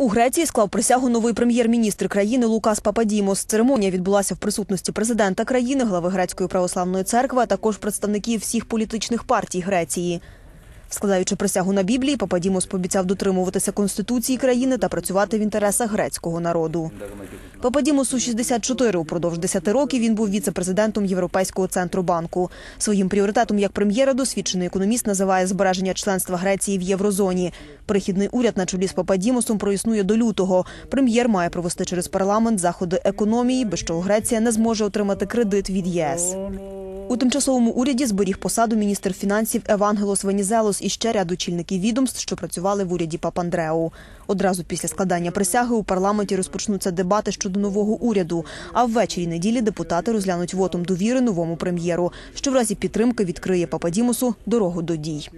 У Греції склав присягу новий прем'єр-міністр країни Лукас Пападімос. Церемонія відбулася в присутності президента країни, глави грецької православної церкви, а також представників всіх політичних партій Греції. Складаючи присягу на Біблії, Пападімос пообіцяв дотримуватися конституції країни та працювати в інтересах грецького народу. Пападімосу 64. Упродовж 10 років він був віце-президентом Європейського центру банку. Своїм пріоритетом як прем'єра досвідчений економіст називає збереження членства Греції в єврозоні. Перехідний уряд на чолі з Пападімусом проіснує до лютого. Прем'єр має провести через парламент заходи економії, без чого Греція не зможе отримати кредит від ЄС. У тимчасовому уряді зберіг посаду міністр фінансів Евангелос Венізелос і ще ряд очільників відомств, що працювали в уряді Папандреу. Одразу після складання присяги у парламенті розпочнуться дебати щодо нового уряду. А ввечері неділі депутати розглянуть вотом довіри новому прем'єру, що в разі підтримки відкриє Пападімосу дорогу до дій.